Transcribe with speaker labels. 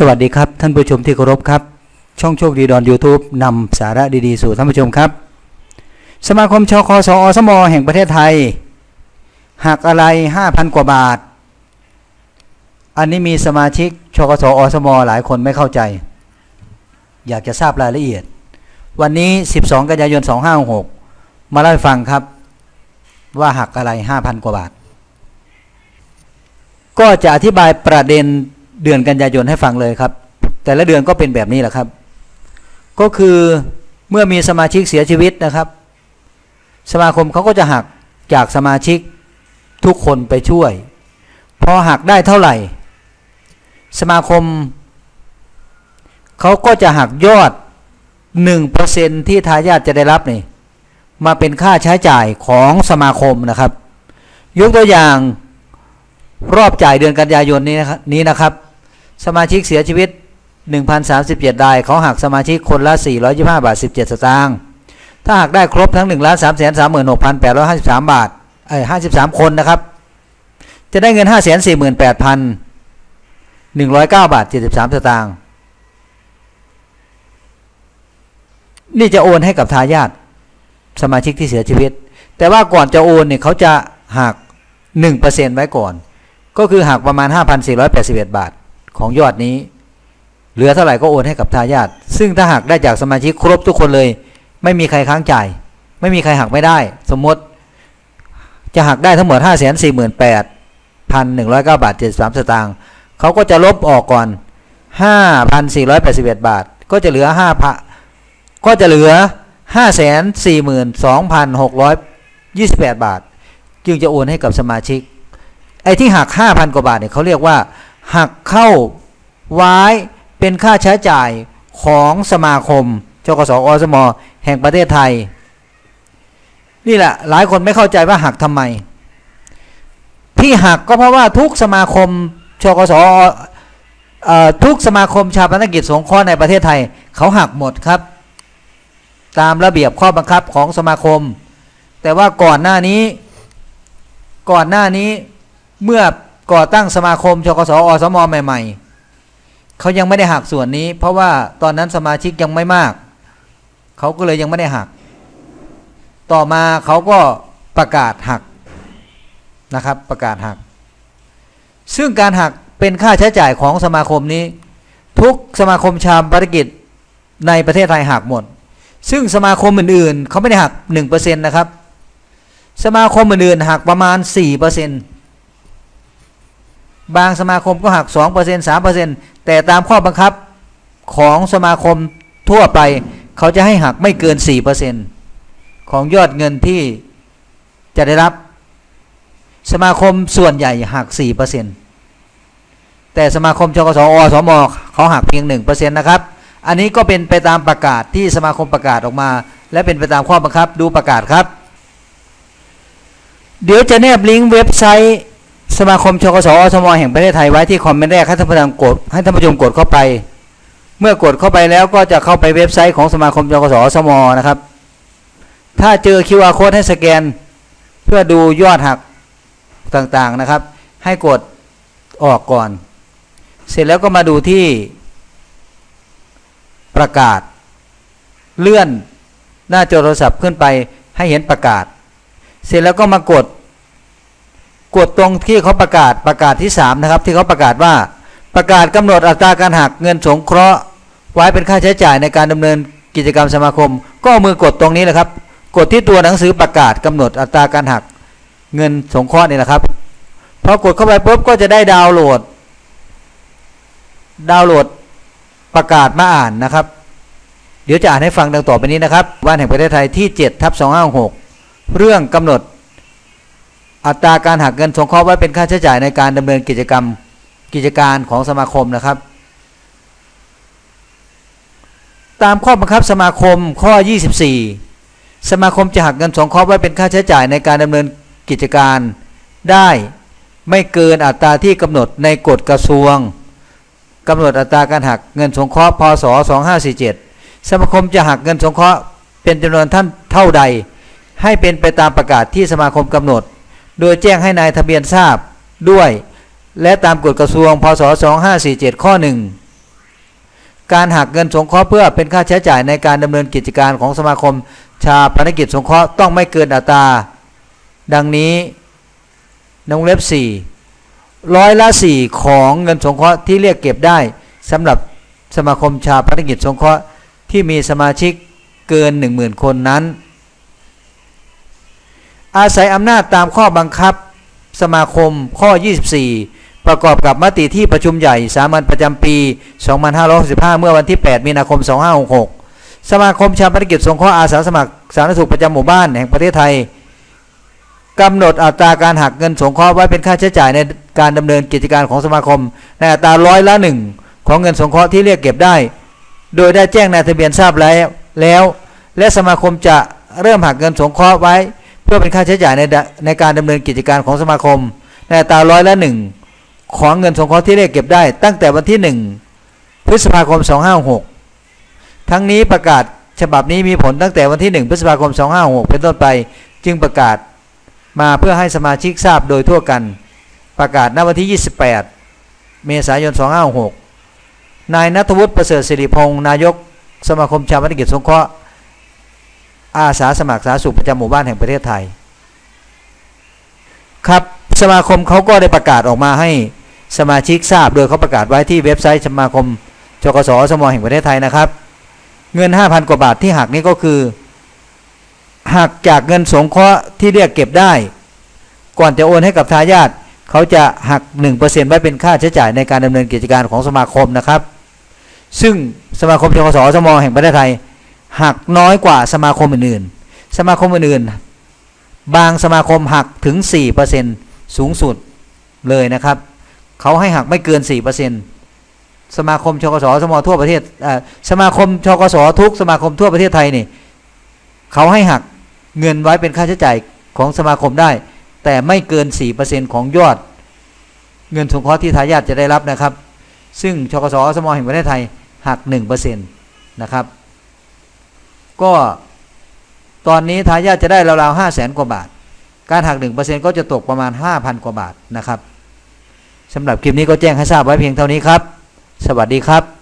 Speaker 1: สวัสดีครับ ท่านผู้ชมที่เคารพครับ ช่องโชคดีดอน YouTube นำสาระดีๆ สู่ท่านผู้ชมครับ สมาคมชคสอสมแห่งประเทศไทยหักอะไร 5,000 กว่าบาท อันนี้มีสมาชิกชคสอสมหลายคนไม่เข้าใจ อยากจะทราบรายละเอียด วันนี้ 12 กันยายน 2566 มาเล่าให้ฟังครับ ว่าหักอะไร 5,000 กว่าบาท ก็จะอธิบายประเด็น เดือนกันยายนให้ฟังเลยครับ แต่ละเดือนก็เป็นแบบนี้แหละครับ ก็คือเมื่อมีสมาชิกเสียชีวิตนะครับ สมาคมเขาก็จะหักจากสมาชิกทุกคนไปช่วย พอหักได้เท่าไหร่ สมาคมเขาก็จะหักยอด 1%ที่ทายาทจะได้รับนี่มาเป็นค่าใช้จ่ายของสมาคมนะครับ ยกตัวอย่างรอบจ่ายเดือนกันยายนนี้นะครับนี้นะครับ สมาชิกเสียชีวิต 1,037รายเขาหักสมาชิกคนละ 425 บาท 17 สตางค์ถ้าหักได้ครบทั้ง 1 3 3 6 8 5 3 บาทเอ้ย53 คนนะครับ จะได้เงิน 548,109 บาท 73 สตางค์นี่จะโอนให้กับทายาทสมาชิกที่เสียชีวิต แต่ว่าก่อนจะโอนเนี่ยเขาจะหัก1%ไว้ก่อน ก็คือหักประมาณ 5,481 บาท ของยอดนี้ เหลือเท่าไหร่ก็โอนให้กับทายาทซึ่งถ้าหักได้จากสมาชิกครบทุกคนเลย ไม่มีใครค้างจ่าย ไม่มีใครหักไม่ได้ สมมติจะหักได้ทั้งหมด 5 4 8 1 0 9บาท73 สตางค์เขาก็จะลบออกก่อน 5,481 บาท ก็จะเหลือ5พันก็จะเหลือ 542,628 บาท จึงจะโอนให้กับสมาชิก ไอ้ที่หัก 5,000 กว่าบาทเนี่ยเขาเรียกว่า หักเข้าไว้เป็นค่าใช้จ่ายของสมาคมจกสอสมแห่งประเทศไทย นี่แหละหลายคนไม่เข้าใจว่าหักทำไม ที่หักก็เพราะว่าทุกสมาคมชกสเอ่อทุกสมาคมชาปนกิจสงเคราะห์ในประเทศไทย เขาหักหมดครับ ตามระเบียบข้อบังคับของสมาคม แต่ว่าก่อนหน้านี้ ก่อนหน้านี้เมื่อ ก่อตั้งสมาคมชกสอสมใหม่ ๆ เขายังไม่ได้หักส่วนนี้ เพราะว่าตอนนั้นสมาชิกยังไม่มาก เขาก็เลยยังไม่ได้หัก ต่อมาเขาก็ประกาศหักนะครับ ประกาศหัก ซึ่งการหักเป็นค่าใช้จ่ายของสมาคมนี้ ทุกสมาคมชามภารกิจในประเทศไทยหักหมด ซึ่งสมาคมอื่นๆ เขาไม่ได้หัก1%นะครับ สมาคมอื่นๆหักประมาณ4% บางสมาคมก็หัก 2% 3%แต่ตามข้อบังคับของสมาคมทั่วไป เขาจะให้หักไม่เกิน 4%ของยอดเงินที่จะได้รับ สมาคมส่วนใหญ่หัก 4%แต่สมาคมชกสอสมเขาหักเพียง 1%นะครับ อันนี้ก็เป็นไปตามประกาศที่สมาคมประกาศออกมา และเป็นไปตามข้อบังคับดูประกาศครับ เดี๋ยวจะแนบลิงก์เว็บไซต์ สมาคมชกสอสมแห่งประเทศไทยไว้ที่คอมเมนต์แรกให้ท่านผู้ชมกดให้ท่านผู้ชมกดเข้าไป เมื่อกดเข้าไปแล้วก็จะเข้าไปเว็บไซต์ของสมาคมชกสอสมนะครับ ถ้าเจอ QR code ให้สแกน เพื่อดูยอดหักต่างๆนะครับ ให้กดออกก่อน เสร็จแล้วก็มาดูที่ประกาศ เลื่อนหน้าจอโทรศัพท์ขึ้นไปให้เห็นประกาศ เสร็จแล้วก็มากด กดตรงที่เขาประกาศประกาศที่3นะครับที่เขาประกาศว่าประกาศกำหนดอัตราการหักเงินสงเคราะห์ ไว้เป็นค่าใช้จ่ายในการดำเนินกิจกรรมสมาคม ก็เอามือกดตรงนี้แหละครับ กดที่ตัวหนังสือประกาศกำหนดอัตราการหักเงินสงเคราะห์นี่แหละครับพอกดเข้าไปปุ๊บก็จะได้ดาวน์โหลด ดาวน์โหลดประกาศมาอ่านนะครับ เดี๋ยวจะอ่านให้ฟังดังต่อไปนี้นะครับว่านแห่งประเทศไทยที่7ทับ256เรื่องกำหนด อัตราการหักเงินสงเคราะห์ไว้เป็นค่าใช้จ่ายในการดำเนินกิจกรรมกิจการของสมาคมนะครับ ตามข้อบังคับสมาคมข้อ 24 สมาคมจะหักเงินสงเคราะห์ไว้เป็นค่าใช้จ่ายในการดำเนินกิจการได้ไม่เกินอัตราที่กำหนดในกฎกระทรวงกำหนดอัตราการหักเงินสงเคราะห์พศ 2547 สมาคมจะหักเงินสงเคราะห์เป็นจำนวนท่านเท่าใด ให้เป็นไปตามประกาศที่สมาคมกำหนด โดยแจ้งให้นายทะเบียนทราบด้วย และตามกฎกระทรวงพศ2547 ข้อ 1 การหักเงินสงเคราะห์เพื่อเป็นค่าใช้จ่ายในการดำเนินกิจการของสมาคม ชาปนกิจสงเคราะห์ต้องไม่เกินอัตรา ดังนี้นงเล็บ 4 ร้อยละ 4 ของเงินสงเคราะห์ที่เรียกเก็บได้สำหรับสมาคมชาปนกิจสงเคราะห์ที่มีสมาชิกเกิน 10,000 คนนั้น อาศัยอำนาจตามข้อบังคับสมาคมข้อ 24 ประกอบกับมติที่ประชุมใหญ่สามัญประจำปี 2565 เมื่อวันที่ 8 มีนาคม 2566 สมาคมชาปนกิจสงเคราะห์อาสาสมัครสาธารณสุขประจำหมู่บ้านแห่งประเทศไทยกำหนดอัตราการหักเงินสงเคราะห์ไว้เป็นค่าใช้จ่ายในการดำเนินกิจการของสมาคม ในอัตราร้อยละหนึ่งของเงินสงเคราะห์ที่เรียกเก็บได้ โดยได้แจ้งในทะเบียนทราบแล้วแล้ว และสมาคมจะเริ่มหักเงินสงเคราะห์ไว้ พื่อเป็นค่าใช้จ่ายในในการดำเนินกิจการของสมาคม ในตาร้อยละหนึ่งของเงินสงเคราะห์ที่เรียกเก็บได้ ตั้งแต่วันที่1พฤษภาคม 256 ทั้งนี้ประกาศฉบับนี้มีผลตั้งแต่วันที่ 1 พฤษภาคม 256 เป็นต้นไป จึงประกาศมาเพื่อให้สมาชิกทราบโดยทั่วกัน ประกาศณวันที่ 28 เมษายน 256 นายนัทวุฒิประเสริฐสิริพงศ์นายกสมาคมชาวพนกิจสงเคราะห์ อาสาสมัครสาธารณสุขประจำหมู่บ้านแห่งประเทศไทย ครับสมาคมเขาก็ได้ประกาศออกมาให้สมาชิกทราบโดยเขาประกาศไว้ที่เว็บไซต์สมาคมจกสสมแห่งประเทศไทยนะครับ เงิน 5,000 กว่าบาทที่หักนี่ก็คือหักจากเงินสงเคราะห์ที่เรียกเก็บได้ ก่อนจะโอนให้กับทายาทเขาจะหัก 1%ไว้เป็นค่าใช้จ่ายในการดำเนินกิจการของสมาคมนะครับ ซึ่งสมาคมจกสสมแห่งประเทศไทย หักน้อยกว่าสมาคมอื่นๆ สมาคมอื่นๆ บางสมาคมหักถึง 4%สูงสุดเลยนะครับ เขาให้หักไม่เกิน 4%สมาคมชกสสมทั่วประเทศสมาคมชกสทุกสมาคมทั่วประเทศไทยนี่เขาให้หักเงินไว้เป็นค่าใช้จ่ายของสมาคมได้ แต่ไม่เกิน 4%ของยอด เงินสงเคราะห์ที่ทายาทจะได้รับนะครับ ซึ่งชกสสมแห่งประเทศไทยหัก 1%นะครับ ก็ตอนนี้ทายาทจะได้ราวๆห้าแสนกว่าบาท การหักหนึ่งเปอร์เซ็นต์ก็จะตกประมาณห้าพันกว่าบาทนะครับสำหรับคลิปนี้ก็แจ้งให้ทราบไว้เพียงเท่านี้ครับ สวัสดีครับ